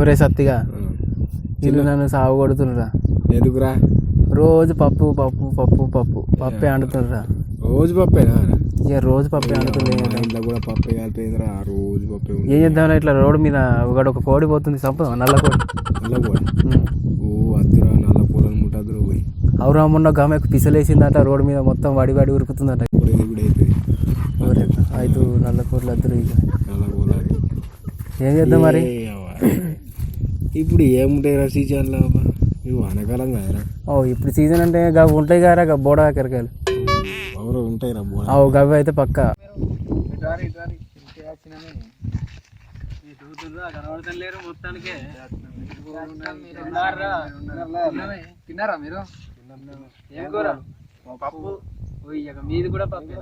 ఒరే సత్తిగా ఇల్లు నన్ను సాగు కొడుతుర్రా ఎందుకురా? రోజు పప్పు పప్పు పప్పు పప్పు పప్పే అండుతుండ్రా. రోజు పప్పేనా? ఇక రోజు పప్పే ఇంట్లో కూడా పప్పే కలిపేదిరా రోజు పప్పే ఏం చేద్దాం ఇట్లా రోడ్డు మీద ఒకటి ఒక కోడి పోతుంది సంపద నల్ల కోడి నల్ల కూడా ఉమ్. ఓ అద్దురా నల్ల పొలం ముట్టద్దురా పోయి. అవురా మొన్న గమెకు పిసలేసిందట రోడ్డు మీద మొత్తం వడి వడి ఉరుకుతుందట. ఐదు నల్ల కోట్లు అద్దరు ఇక. నల్ల ఏం చేద్దాం మరి. ఇప్పుడు ఏముంటాయి రా సీజన్లో ఇవి వానకాలం కదరా. ఓ ఇప్పుడు సీజన్ అంటే గవి ఉంటాయి కదా గా బోడ కరకాయలు. ఎవరో ఉంటాయి రా బోడ. అవు గవి అయితే పక్క. తిన్నారా మీరు? ఏం కూర? పప్పు. మీది కూడా పప్పు.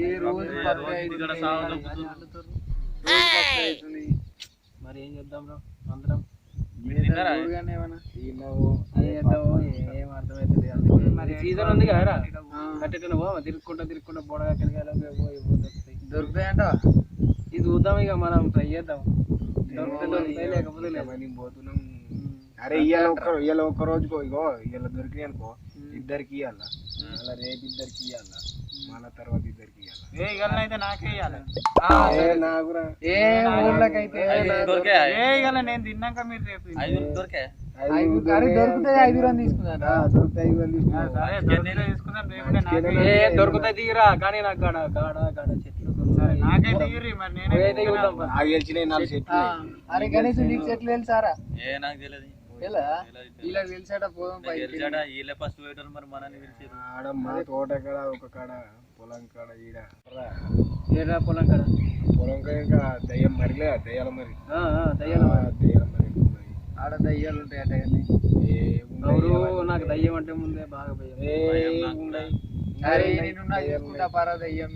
ఏ రోజు పప్పు మరి ఏం చేద్దాం రా? అందరం? సీజన్ ఉంది కదా కట్టెట్టు పో తిరుక్కుంటా తిరుక్కుంటా బొడగా దొరుకుతాయంట ఇది చూద్దాం ఇక మనం ట్రై చేద్దాం. దొరికితే దొరుకుతాయి లేకపోతే లేదు. పోతున్నాం. అరే ఇవాళ ఒక్క ఇవాళ ఒక్క రోజుకో ఇగో ఇవాళ దొరికినాయి అనుకో ఇద్దరికి ఇవ్వాల మళ్ళీ రేపు ఇద్దరికి ఇవ్వాల తర్వాత ఇద్దరికి అయితే నాకే ఇవ్వాలి ఏ నాకురా ఏ ఊళ్ళకైతే నేను తిన్నాక మీరు రేపు ఐదు కానీ దొరుకుతాయి ఐదు రన్ దొరుకుతాయి ఏ దొరుకుతాయి తీరా? కానీ నాకు గాడ గాడ గాడ చెట్లు నాకైతే మరి నేనే గెలిచినాయి నాలుగు చెట్లు అరే కనీసం నీకు చెట్లు తెలుసారా? ఏ నాకు తెలియదు. ఆడ మా తోట కాడ ఒక కాడ పొలం కాడ ఈడ. పొలం కదా పొలం కాడ ఇంకా దయ్యం మరిలే దయ్యాల మరి. ఆ, ఆ, దయ్యాలు దయ్యాల మరి. ఆడ దయ్యాలు ఉంటాయట కానీ ఎవరు. నాకు దయ్యం అంటే ముందే బాగా. అరే నేను చూసుకుంటా పరా దయ్యం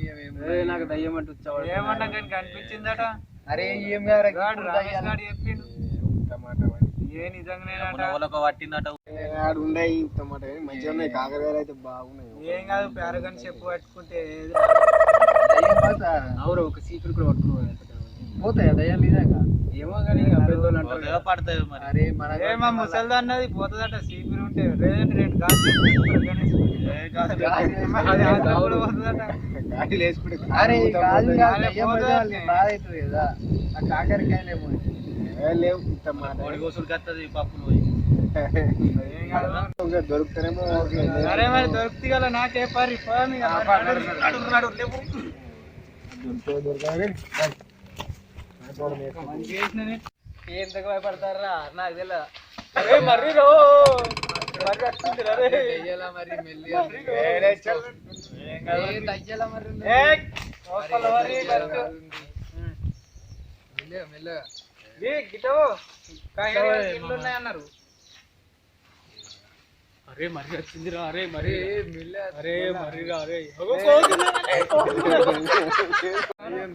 ఏ నాకు దయ్యం అంటే వచ్చావాడు ఏమన్నా కానీ కనిపించిందట? అరే ఏం గాడు రమేష్ గాడు చెప్పిండు టమాటా అవన్నీ. ఏ నిజంగానే ఒక పట్టిందట ఏ, ఆడ ఉన్నాయి టమాటా మంచిగా ఉన్నాయి. కాకరకాయలు అయితే బాగున్నాయి. ఏం కాదు పేరగని చెప్పు పట్టుకుంటే ఒక సీకులు కూడా పోతాయా ఏమో కానీ పడతాయి మరి. అరే మన ఏ మా ముసలిది అన్నది పోతుందట సీపీలు ఉంటే. రెండు పోతుందట. వేసుకుంటే పోతే- కాదు, బాధ అవుతుంది ఆ కాకరకాయలేమో. లేవు కోడి కోసులు కత్తది పప్పులు పోయి. దొరుకుతారేమో. సరే మరి దొరుకుతుంది కదా నాకే పరి భయపడతారా? నాకు తెలియదు మర్రి రో! వస్తుంది మరి మరి. మెల్లగా మెల్లగా. ఉన్నాయన్నారు? అరే మర్రి వచ్చింది రా అరే. మెల్లగా అరే మర్రి రా అరే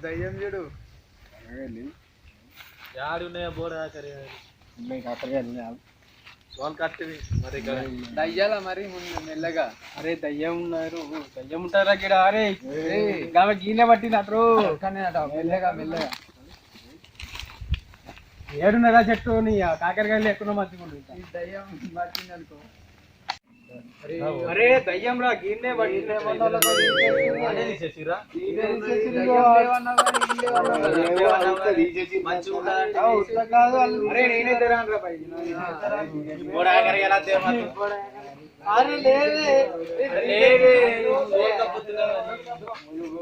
దయ్యం చూడు. యాడు ఉన్నాయో బోర్డు దాకరి ఉన్నాయి కాకరకాయలు ఉన్నాయి. వాళ్ళు కట్టివి మరి దయ్యాల మరి ముందు మెల్లగా. అరే దయ్యం ఉన్నారు. దయ్యం ఉంటారా గిడ అరే గామె గీనె అట. మెల్లగా మెల్లగా. ఏడున్నరా చెట్టు నీ కాకరకాయలు ఎక్కువ మంచిగా ఈ దయ్యం పట్టింది అనుకో. అరే దయ్యం రా గీనె పట్టిన అదే తీసేసిరా ఏవో అంతా తీసేసి మంచిగా ఉంటుందంటే అరే నేనే తెరాను. రా పై బోర్డు ఆఖరి ఎలా తేవాలి అరే లేదే. లేదే.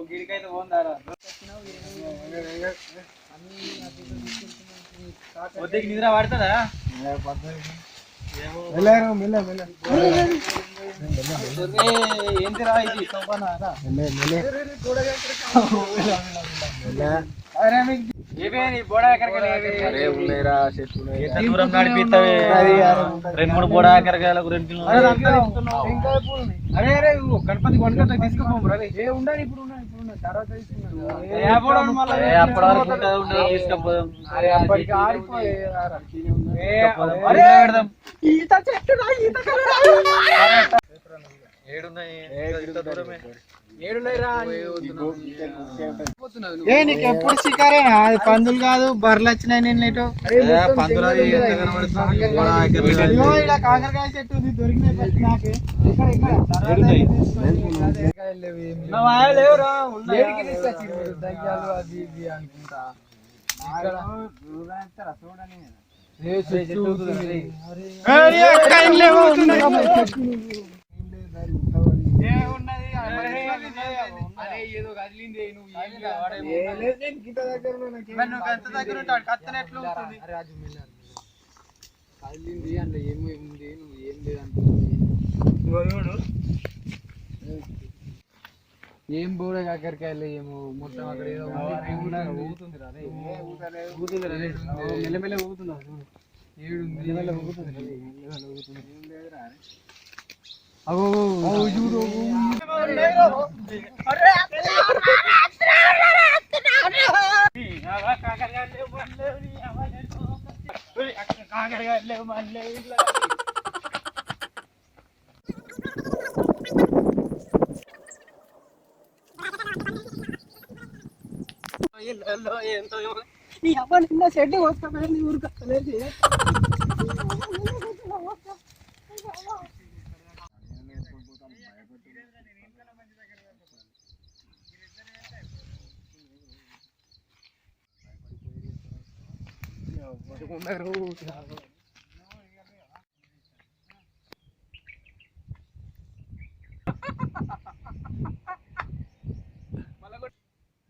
గిడికైతే పోందారా? పొద్దుకి నిద్ర పడుతుందా మెల్లగా మెల్ల మెల్ల ఏంటిరా ఇది సోపానారా బోడా రెండు మూడు బోర్డు ఆఖరికాయలకు రెండు అరే అరే గణపతి తీసుకుపోము రా ఏ ఉండాలి ఇప్పుడు తర్వాత ఏ నీకు ఎప్పుడు షికారేనా? అది పందులు కాదు బర్రెలు వచ్చినాయి నేను ఇటు. కాకరకాయ చెట్టు ఉంది దొరికినాయి ఫస్ట్ నాకే. దయ్యాలు అది ఇది అనుకుంటా. అక్కడ ఏదో కదిలింది నువ్వు నువ్వు ఎంత దగ్గర ఉంటాడు? కత్తెన ఎట్లా ఉంటుంది? కదిలింది అందులో ఏమో ఉంది నువ్వు ఏం లేదు ఏం బోడే కాకరకాయలు ఏమో మొత్తం అక్కడ ఏదో ఊగుతుంది. ఊగుతుంది మెల్లమెల్ల ఊగుతుందా? ఏడు మెల్లమెల్ల ఊగుతుంది రా రే. మెల్లమెల్ల ఊగుతుంది. అగో అగో, చూడు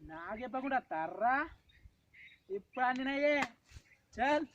నాకు చెప్పకుండా తర్రా ఇప్పుడు అందినయ్యే చల్.